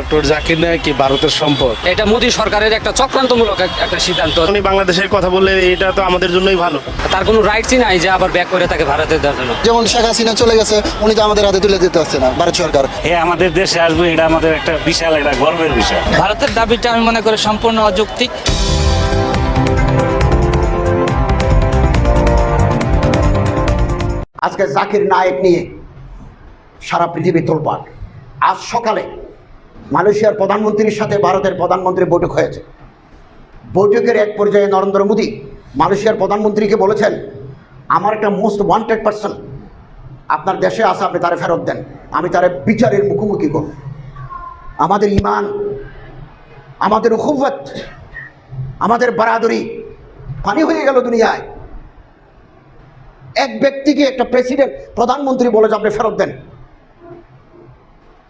Doctor Zakir Naik কি ভারতের সম্পদ? এটা মোদী সরকারের একটা চক্রান্তমূলক একটা সিদ্ধান্ত। উনি বাংলাদেশের কথা বললে এটা তো আমাদের জন্যই ভালো। তার কোনো রাইটসই নাই যে আবার ব্যাক করে তাকে ভারতে দেওয়ার জন্য। যেমন শেখ হাসিনা চলে গেছে উনি তো আমাদের হাতে তুলে দিতে আসছে না ভারত সরকার। এ আমাদের দেশে আসবে এটা আমাদের একটা বিশাল একটা গর্বের বিষয়। ভারতের দাবিটা আমি মনে করি সম্পূর্ণ অযৌক্তিক। আজকে জাকির নায়েক নিয়ে সারা পৃথিবী তোলপাট আজ সকালে মালয়েশিয়ার প্রধানমন্ত্রীর সাথে ভারতের প্রধানমন্ত্রী বৈঠক হয়েছে। বৈঠকের এক পর্যায়ে নরেন্দ্র মোদী মালয়েশিয়ার প্রধানমন্ত্রীকে বলেছেন, আমার একটা মোস্ট ওয়ান্টেড পার্সন আপনার দেশে আসা আপনি তারে ফেরত দেন। আমি তারে বিচারের মুখোমুখি করব। আমাদের ইমান, আমাদের উখুবত আমাদের বারাদরি পানি হয়ে গেল দুনিয়ায়। এক ব্যক্তিকে একটা প্রেসিডেন্ট, প্রধানমন্ত্রী বলে যে আপনি ফেরত দেন।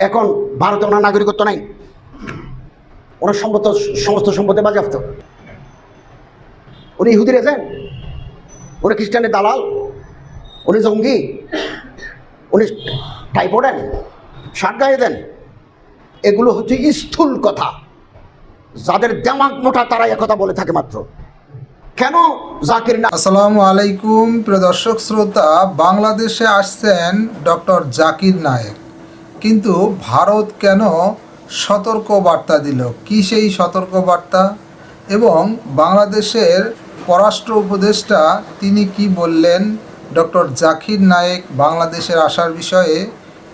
এখন ভারতে ওনার নাগরিকত্ব নাই। ওনার সম্পদ সমস্ত সম্পদে বাজেয়াপ্ত। উনি ইহুদির এজেন্ট। উনি খ্রিস্টানের দালাল। উনি জঙ্গি। উনি টাইপো দেন শার্ট গায়ে দেন। এগুলো হচ্ছে স্থূল কথা। যাদের দেমাগ মোটা তারা একথা বলে থাকে মাত্র। কেন জাকির না আসসালামু আলাইকুম, প্রিয় দর্শক, শ্রোতা, বাংলাদেশে আসছেন ডক্টর জাকির নায়েক। কিন্তু ভারত কেন সতর্ক বার্তা দিল? কি সেই সতর্ক বার্তা এবং বাংলাদেশের পররাষ্ট্র উপদেষ্টা তিনি কি বললেন? ডক্টর জাকির নায়েক বাংলাদেশের আসার বিষয়ে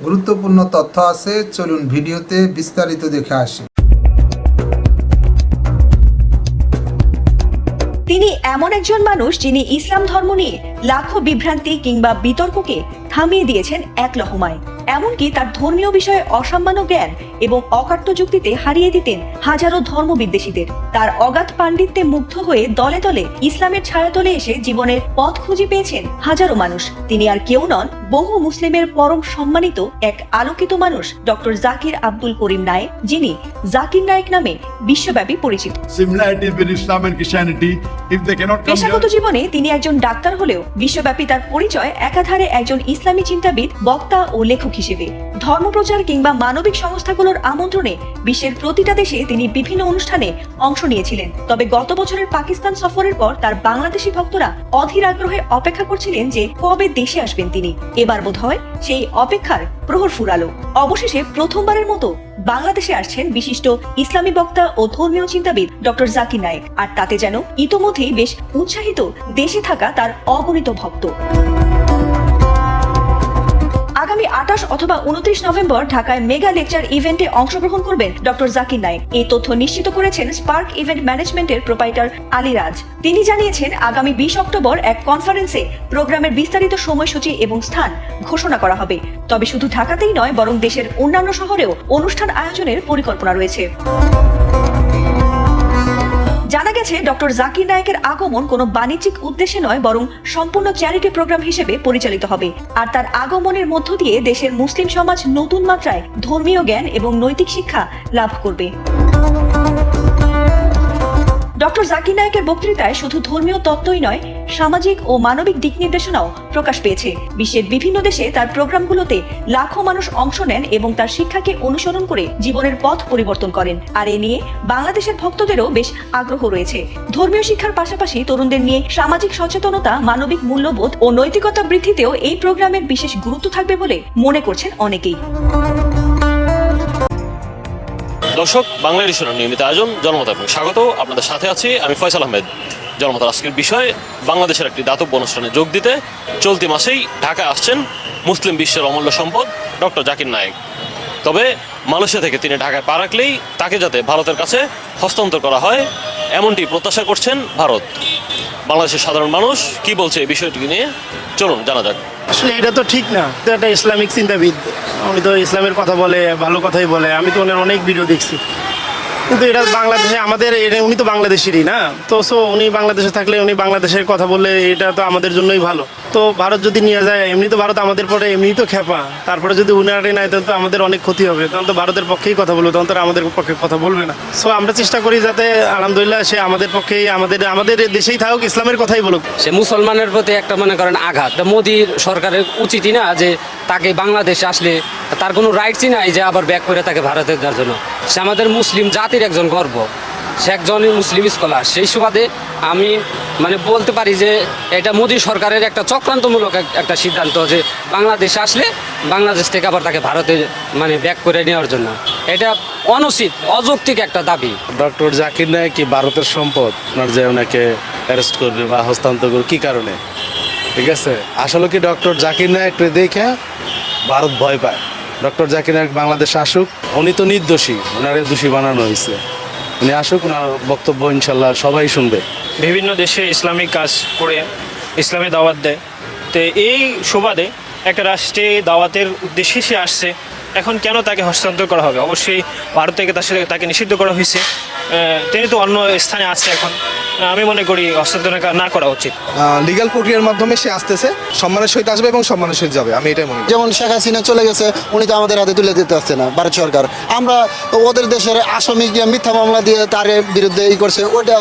গুরুত্বপূর্ণ তথ্য আছে। চলুন ভিডিওতে বিস্তারিত দেখে আসি। তিনি এমন একজন মানুষ যিনি ইসলাম ধর্ম নিয়ে লাখো বিভ্রান্তি কিংবা বিতর্ককে থামিয়ে দিয়েছেন এক লহমায়। এমনকি তার ধর্মীয় বিষয়ে অসামান্য জ্ঞান এবং অকাট্য যুক্তিতে হারিয়ে দিতেন হাজারো ধর্ম বিদ্বেষীদের। তার অগাধ পাণ্ডিত্যে মুগ্ধ হয়ে দলে দলে ইসলামের ছায়াতলে এসে জীবনের পথ খুঁজে পেয়েছেন হাজারো মানুষ। তিনি আর কেউ নন বহু মুসলিমের পরম সম্মানিত এক আলোকিত মানুষ ডক্টর জাকির আব্দুল করিম নায়েক যিনি জাকির নায়েক নামে বিশ্বব্যাপী পরিচিত। পেশাগত জীবনে তিনি একজন ডাক্তার হলেও বিশ্বব্যাপী তার পরিচয় একাধারে একজন ইসলামী চিন্তাবিদ, বক্তা ও লেখক হিসেবে। ধর্মপ্রচার কিংবা মানবিক সংস্থাগুলোর আমন্ত্রণে বিশ্বের প্রতিটা দেশে তিনি বিভিন্ন অনুষ্ঠানে অংশ নিয়েছিলেন। তবে গত বছরের পাকিস্তান সফরের পর তার বাংলাদেশি ভক্তরা অধীর আগ্রহে অপেক্ষা করছিলেন যে কবে দেশে আসবেন তিনি। এবার বোধ হয় সেই অপেক্ষার প্রহর ফুরালো। অবশেষে প্রথমবারের মতো বাংলাদেশে আসছেন বিশিষ্ট ইসলামী বক্তা ও ধর্মীয় চিন্তাবিদ ডক্টর জাকির নায়েক। আর তাতে যেন ইতোমধ্যেই বেশ উৎসাহিত দেশে থাকা তার অগণিত ভক্ত। আগামী আঠাশ অথবা উনত্রিশ নভেম্বর ঢাকায় মেগা লেকচার ইভেন্টে অংশগ্রহণ করবেন ডক্টর জাকির নায়েক। এই তথ্য নিশ্চিত করেছেন স্পার্ক ইভেন্ট ম্যানেজমেন্টের প্রোপাইটার আলিরাজ। তিনি জানিয়েছেন, আগামী বিশ অক্টোবর এক কনফারেন্সে প্রোগ্রামের বিস্তারিত সময়সূচি এবং স্থান ঘোষণা করা হবে। তবে শুধু ঢাকাতেই নয়, বরং দেশের অন্যান্য শহরেও অনুষ্ঠান আয়োজনের পরিকল্পনা রয়েছে। গেছে ডক্টর জাকির নায়কের আগমন কোনো বাণিজ্যিক উদ্দেশ্যে নয়, বরং সম্পূর্ণ চ্যারিটি প্রোগ্রাম হিসেবে পরিচালিত হবে। আর তার আগমনের মধ্য দিয়ে দেশের মুসলিম সমাজ নতুন মাত্রায় ধর্মীয় জ্ঞান এবং নৈতিক শিক্ষা লাভ করবে। ডক্টর জাকির নায়কের বক্তৃতায় শুধু ধর্মীয় তত্ত্বই নয়, সামাজিক ও মানবিক দিক নির্দেশনাও প্রকাশ পেয়েছে। বিশ্বের বিভিন্ন দেশে তার প্রোগ্রামগুলোতে লাখো মানুষ অংশ নেন এবং তার শিক্ষাকে অনুসরণ করে জীবনের পথ পরিবর্তন করেন। আর এ নিয়ে বাংলাদেশের ভক্তদেরও বেশ আগ্রহ রয়েছে। ধর্মীয় শিক্ষার পাশাপাশি তরুণদের নিয়ে সামাজিক সচেতনতা, মানবিক মূল্যবোধ ও নৈতিকতা বৃদ্ধিতেও এই প্রোগ্রামের বিশেষ গুরুত্ব থাকবে বলে মনে করছেন অনেকেই। দর্শক, বাংলা এডিশনের নিয়মিত আয়োজন, জনমত স্বাগত। আপনাদের সাথে আছি আমি ফয়সাল আহমেদ। জনমত আজকের বিষয়, বাংলাদেশের একটি দাতব্য অনুষ্ঠানে যোগ দিতে চলতি মাসেই ঢাকায় আসছেন মুসলিম বিশ্বের অমূল্য সম্পদ, ডক্টর জাকির নায়েক। তবে মালয়েশিয়া থেকে তিনি ঢাকায় পা রাখলেই তাকে যাতে ভারতের কাছে হস্তান্তর করা হয়, এমনটি প্রত্যাশা করছেন ভারত। বাংলাদেশের সাধারণ মানুষ কি বলছে এই বিষয়টি নিয়ে? চলুন, জানা যাক। আসলে এটা তো ঠিক না। তো একটা ইসলামিক চিন্তাবিদ। উনি তো ইসলামের কথা বলে, ভালো কথাই বলে। আমি তো ওনার অনেক ভিডিও দেখছি। কিন্তু এটা বাংলাদেশে আমাদের, এটা উনি তো বাংলাদেশেরই না? তো সো উনি বাংলাদেশে থাকলে উনি বাংলাদেশের কথা বললে এটা তো আমাদের জন্যই ভালো। তো ভারত যদি নিয়ে যায়, এমনি তো ভারত আমাদের পরে এমনি তো খেপা তারপরে যদি উনারে নেয় তখন তো আমাদের অনেক ক্ষতি হবে। তখন তো ভারতের পক্ষেই কথা বলবে, তখন তো আমাদের পক্ষে কথা বলবে না। সো আমরা চেষ্টা করি যাতে, আলহামদুলিল্লাহ, সে আমাদের পক্ষেই, আমাদের আমাদের দেশেই থাকুক, ইসলামের কথাই বলুক। সে মুসলমানের প্রতি একটা মনে করেন আঘাত। মোদীর সরকারের উচিতই না যে তাকে বাংলাদেশে আসলে তার কোনো রাইটসই নাই যে আবার ব্যাক করে তাকে ভারতের দেওয়ার জন্য। সে আমাদের মুসলিম জাতির একজন গর্ব। সে একজন মুসলিম স্কলার সেই সুবাদে আমি মানে বলতে পারি যে এটা মোদী সরকারের একটা চক্রান্তমূলক একটা সিদ্ধান্ত যে বাংলাদেশে আসলে বাংলাদেশ থেকে আবার তাকে ভারতে মানে ব্যাক করে নেওয়ার জন্য। এটা অনুচিত অযৌক্তিক একটা দাবি। ডক্টর জাকির নায়ক কি ভারতের সম্পদ? ওনার যে ওনাকে অ্যারেস্ট করবে বা হস্তান্তর করবে, কি কারণে? ঠিক আছে? আসলে কি ডক্টর জাকির নায়ককে দেখে ভারত ভয় পায়? ডক্টর জাকির নায়ক বাংলাদেশে আসুক, উনি তো নির্দোষী, ওনারে দোষী বানানো হয়েছে। উনি আসুক ওনার বক্তব্য ইনশাল্লাহ সবাই শুনবে। বিভিন্ন দেশে ইসলামিক কাজ করে ইসলামে দাওয়াত দেয়। তো এই সুবাদে একটা রাষ্ট্রে দাওয়াতের উদ্দেশ্যে সে আসছে। এখন কেন তাকে হস্তান্তর করা হবে? অবশ্যই ভারত থেকে তার সাথে তাকে নিষিদ্ধ করা হয়েছে। তিনি তো অন্য স্থানে আছে এখন। আমি মনে করি হস্তান্তর না করা উচিত। লিগাল প্রক্রিয়ার মাধ্যমে সে আসতেছে সম্মানের সহিত আসবে এবং সম্মানের সহিত যাবে আমি এটাই মনে করি। যেমন শেখ হাসিনা চলে গেছে উনি তো আমাদের হাতে তুলে দিতে আসছে না ভারত সরকার। আমরা ওদের দেশের আসামি মিথ্যা মামলা দিয়ে তার বিরুদ্ধে ই করছে ওইটা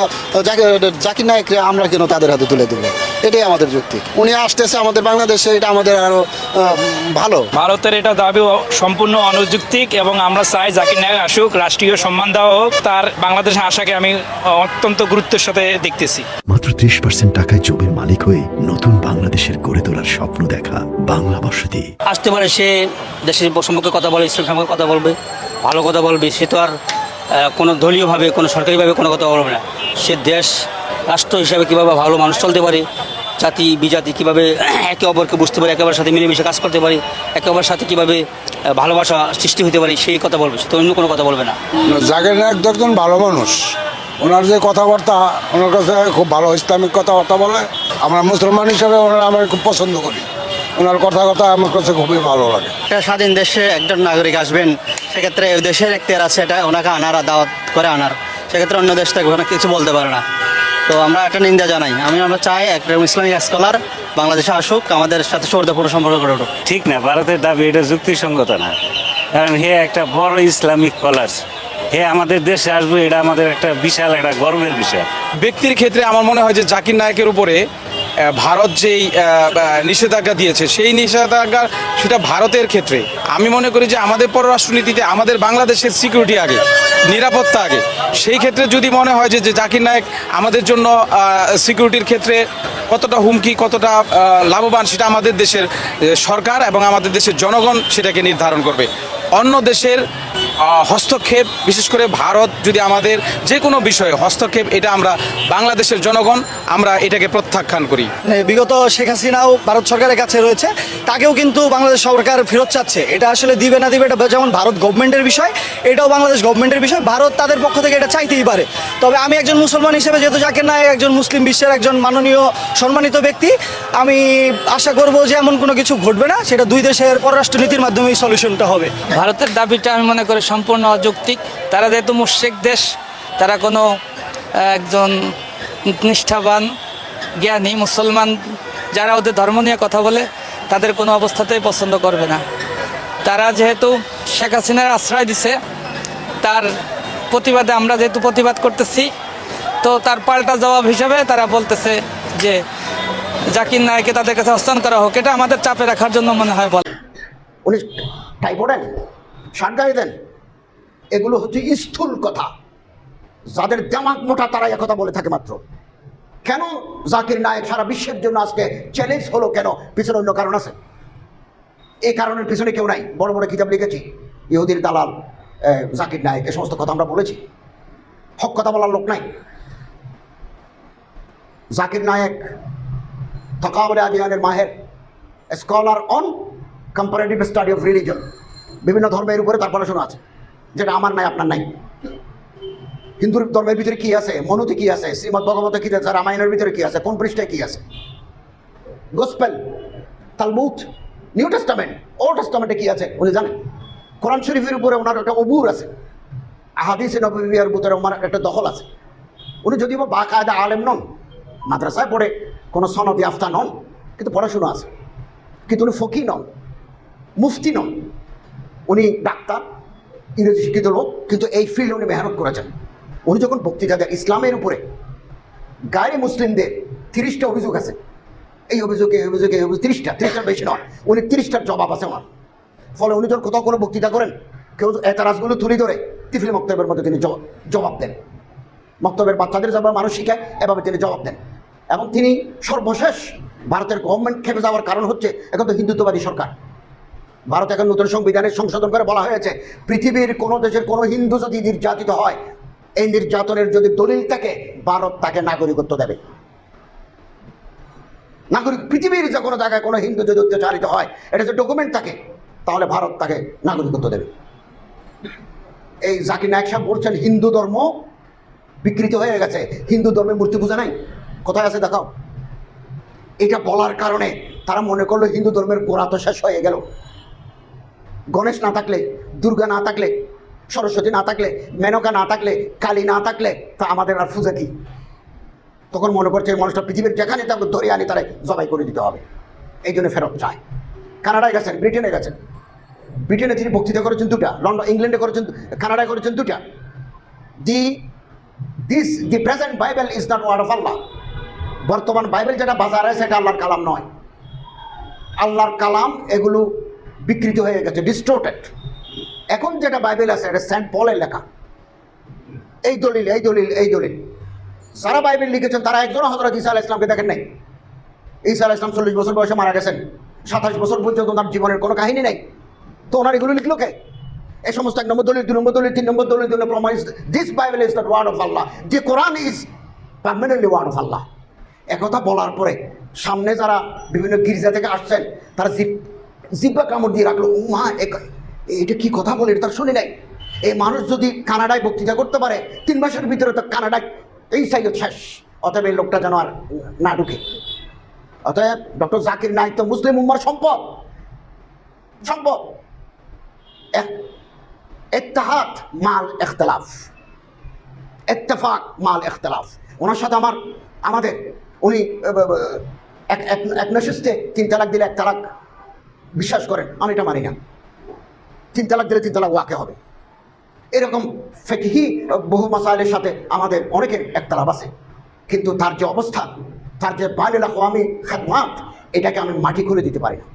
জাকির জাকির নায়করে আমরা কেন তাদের হাতে তুলে দেবো? এটাই আমাদের যুক্তি। উনি আসতেছে আমাদের বাংলাদেশে এটা আমাদের আরও আহ, ভালো। ভারতের এটা দাবি সম্পূর্ণ অনুযুক্তিক এবং আমরা চাই জাকির নায়ক আসুক রাষ্ট্রীয় সম্মান দেওয়া হোক তার বাংলাদেশে আসাকে আমি অত্যন্ত গুরুত্বের সাথে দেখতেছি। মাত্র ত্রিশ পার্সেন্ট টাকায় জমির মালিক হয়ে নতুন বাংলাদেশের গড়ে তোলার স্বপ্ন দেখা বাংলা বসতি। আসতে পারে সে দেশের সম্পর্কে কথা বলে ইসলাম সম্পর্কে কথা বলবে ভালো কথা বলবে সে তো আর কোনো দলীয়ভাবে কোনো সরকারিভাবে কোনো কথা বলবে না। সে দেশ রাষ্ট্র হিসাবে কীভাবে ভালো মানুষ চলতে পারে জাতি বিজাতি কীভাবে একে অপরকে বুঝতে পারে একে অপরের সাথে মিলেমিশে কাজ করতে পারে একে অপরের সাথে কীভাবে ভালোবাসা সৃষ্টি হতে পারে সেই কথা বলবে সে তো অন্য কোনো কথা বলবে না। জাকির নায়ক তো একজন ভালো মানুষ। ওনার যে কথাবার্তা ওনার কাছে খুব ভালো ইসলামিক কথাবার্তা বলে আমরা মুসলমান হিসাবে ওনার আমরা খুব পছন্দ করি। ওনার কথা কথা আমার কাছে খুবই ভালো লাগে। একটা স্বাধীন দেশে একজন নাগরিক আসবেন সেক্ষেত্রে ওই দেশের এখতিয়ার আছে এটা ওনাকে আনার দাওয়াত করে আনার। সেক্ষেত্রে অন্য দেশ থেকে ওখানে কিছু বলতে পারে না। তো আমরা একটা নিন্দা জানাই। আমি আমরা চাই একটা ইসলামিক স্কলার বাংলাদেশে আসুক আমাদের সাথে সৌরদপুর সম্পর্ক করে উঠুক। ঠিক না ভারতের দাবি এটা যুক্তিসঙ্গত না। কারণ হে একটা বড় ইসলামিক স্কলার হে আমাদের দেশে আসবে এটা আমাদের একটা বিশাল একটা গর্বের বিষয়। ব্যক্তির ক্ষেত্রে আমার মনে হয় যে জাকির নায়কের উপরে ভারত যেই নিষেধাজ্ঞা দিয়েছে, সেই নিষেধাজ্ঞা সেটা ভারতের ক্ষেত্রে। আমি মনে করি যে আমাদের পররাষ্ট্রনীতিতে আমাদের বাংলাদেশের সিকিউরিটি আগে, নিরাপত্তা আগে। সেই ক্ষেত্রে যদি মনে হয় যে জাকির নায়ক আমাদের জন্য সিকিউরিটির ক্ষেত্রে কতটা হুমকি, কতটা লাভবান, সেটা আমাদের দেশের সরকার এবং আমাদের দেশের জনগণ সেটাকে নির্ধারণ করবে। অন্য দেশের হস্তক্ষেপ বিশেষ করে ভারত যদি আমাদের যে কোনো বিষয়ে হস্তক্ষেপ এটা আমরা বাংলাদেশের জনগণ আমরা এটাকে প্রত্যাখ্যান করি। বিগত শেখ হাসিনাও ভারত সরকারের কাছে রয়েছে তাকেও কিন্তু বাংলাদেশ সরকার ফেরত চাচ্ছে। এটা আসলে দিবে না দিবে এটা যেমন ভারত গভর্নমেন্টের বিষয় এটাও বাংলাদেশ গভর্নমেন্টের বিষয় ভারত তাদের পক্ষ থেকে এটা চাইতেই পারে। তবে আমি একজন মুসলমান হিসেবে যেহেতু জাকির নায়ক একজন মুসলিম বিশ্বের একজন মাননীয় সম্মানিত ব্যক্তি আমি আশা করব যে এমন কোনো কিছু ঘটবে না সেটা দুই দেশের পররাষ্ট্র নীতির মাধ্যমেই সলিউশনটা হবে। ভারতের দাবিটা আমি মনে করি সম্পূর্ণ অযৌক্তিক তারা যেহেতু মুশ্রিক দেশ, তারা কোনো একজন নিষ্ঠাবান, জ্ঞানী মুসলমান, যারা ওদের ধর্ম নিয়ে কথা বলে, তাদের কোনো অবস্থাতেই পছন্দ করবে না। তারা যেহেতু শেখ হাসিনার আশ্রয় দিছে, তার প্রতিবাদে আমরা যেহেতু প্রতিবাদ করতেছি, তো তার পাল্টা জবাব হিসাবে তারা বলতেছে যে, জাকির নায়কে তাদের কাছে হস্তান্তর হোক, এটা আমাদের চাপে রাখার জন্য মনে হয় বলে। উনি টাই পড়েন শার্ট দেন। এগুলো হচ্ছে স্থূল কথা। যাদের দেমাগ মোটা তারা কথা বলে থাকে মাত্র। কেন জাকির নায়ক সারা বিশ্বের জন্য আজকে চ্যালেঞ্জ হলো কেন? পিছনে অন্য কারণ আছে। এই কারণের পিছনে কেউ নাই। বড় বড় কিতাব লিখেছি। ইহুদির দালাল জাকির নায়ক, এ সমস্ত কথা আমরা বলেছি। হক কথা বলার লোক নাই। জাকির নায়ক থকাবরে আদিয়ানের মাহের scholar on comparative study of religion বিভিন্ন ধর্মের উপরে তার পড়াশোনা আছে। যেটা আমার নাই, আপনার নাই। হিন্দু ধর্মের ভিতরে কি আছে? মনুতে কি আছে? শ্রীমদ ভগবত কি আছে? রামায়ণের ভিতরে কি আছে? কোন পৃষ্ঠায় কি আছে? Gospel Talmud new testament, old টেস্টামেন্টে কি আছে? উনি জানেন। কোরআন শরীফের উপরে ওনার একটা অবুর আছে। আহাদিসে নবীর ভিতরে ওনার একটা দখল আছে। উনি যদিও বা বাকায়দা আলেম নন, মাদ্রাসায় পড়ে, কোনো সনদি আফতা নন, কিন্তু পড়াশোনা আছে। কিন্তু উনি ফকি নন, মুফতি নন। উনি ডাক্তার ইংরেজি শিক্ষিত লোক, কিন্তু এই ফিল্ডে উনি মেহনত করেছেন। উনি যখন বক্তৃতা দেন, ইসলামের উপরে গায়ে মুসলিমদের তিরিশটা অভিযোগ আছে। এই অভিযোগে এই অভিযোগে অভিযোগ, তিরিশটা, তিরিশটার বেশি নয়। উনি তিরিশটার জবাব আছে ওনার। ফলে উনি যখন কোথাও কোনো বক্তৃতা করেন, কেউ এতারাজগুলো তুলে ধরে তিফিল মক্তব্যের মধ্যে তিনি জবাব- দেন। বক্তব্যের বাচ্চাদের যেভাবে মানুষ শিখায়, এভাবে তিনি জবাব দেন। এবং তিনি সর্বশেষ ভারতের গভর্নমেন্ট খেপে যাওয়ার কারণ হচ্ছে, এখন তো হিন্দুত্ববাদী সরকার। ভারত এখন নতুন সংবিধানের সংশোধন করে বলা হয়েছে, পৃথিবীর কোনো দেশের কোনো হিন্দু যদি নির্যাতিত হয়, এই নির্যাতনের যদি দলিল থাকে, ভারত তাকে নাগরিকত্ব দেবে। নাগরিক, পৃথিবীর যে কোনো জায়গায় কোনো হিন্দু যদি অত্যাচারিত হয়, এটা যে ডকুমেন্ট থাকে, তাহলে ভারত তাকে নাগরিকত্ব দেবে। এই জাকির নায়ক সাহেব বলছেন, হিন্দু ধর্ম বিকৃত হয়ে গেছে। হিন্দু ধর্মে মূর্তি পূজা নাই। কোথায় আছে দেখাও? এটা বলার কারণে তারা মনে করল, হিন্দু ধর্মের গোড়া তো শেষ হয়ে গেল। গণেশ না থাকলে, দুর্গা না থাকলে, সরস্বতী না থাকলে, মেনকা না থাকলে, কালী না থাকলে, তা আমাদের আর পূজা কি? তখন মনে করছে এই মানুষটা পৃথিবীর যেখানে তাকে ধরে আনি, তারা জবাই করে দিতে হবে। এই জন্য ফেরত চায় কানাডায় গেছেন, ব্রিটেনে গেছেন। ব্রিটেনে তিনি বক্তৃতা করেছেন দুটা, লন্ডন, ইংল্যান্ডে করেছেন কানাডায় করেছেন দুটা। The, this, the present Bible is not word of Allah. বর্তমান বাইবেল যেটা বাজারে, সেটা আল্লাহর কালাম নয়। আল্লাহর কালাম এগুলো বিকৃত হয়ে গেছে ডিস্টোর্টেড এখন যেটা বাইবেল আছে, এটা সেন্ট পলের লেখা। এই দলিল এই দলিল এই দলিল। যারা বাইবেল লিখেছেন তারা একজন হজরত ঈসা ইসলামকে দেখেন নাই। ঈসা ইসলাম চল্লিশ বছর বয়সে মারা গেছেন। সাতাশ বছর পর্যন্ত তার জীবনের কোনো কাহিনী নেই। তো ওনার এগুলো লিখলো কে? এই সমস্ত এক নম্বর দলিল, দুই নম্বর দলিল, তিন নম্বর দলিল প্রমাণ this Bible is the word of Allah যে Quran is permanently word of Allah একথা বলার পরে সামনে যারা বিভিন্ন গির্জা থেকে আসছেন, তারা জিব্বা কামড় দিয়ে রাখল। ও মা এটা কি কথা বলে? এটা তার শুনি নাই। এই মানুষ যদি কানাডায় বক্তৃতা করতে পারে, তিন মাসের ভিতরে তো কানাডায় এই সাইড শেষ। অতএব এই লোকটা যেন আর না ঢুকে। অতএব ডক্টর জাকির নাইক তো মুসলিম উম্মার সম্পদ। সম্পদ। ইত্তেহাদ মাল ইখতলাফ ইত্তেফাক মাল ইখতলাফ ওনার সাথে আমার, আমাদের, উনি এক এক- তিন তালাক দিলে এক তালাক। বিশ্বাস করেন, আমি এটা মানি না। তিন তালাক দিলে তিন ওয়াকে হবে। এরকম ফেকহি বহু মাসাইলের সাথে আমাদের অনেকের একতলাপ আছে। কিন্তু তার যে অবস্থান তার যে বাইলা আমি খেদমাত, এটাকে আমি মাটি করে দিতে পারি না।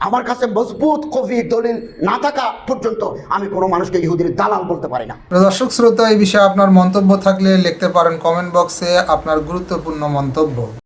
আমার কাছে মজবুত কবি দলিল না থাকা পর্যন্ত আমি কোনো মানুষকে ইহুদির দালাল বলতে পারি না। দর্শক শ্রোতা, এই বিষয়ে আপনার মন্তব্য থাকলে লিখতে পারেন কমেন্ট বক্সে আপনার গুরুত্বপূর্ণ মন্তব্য।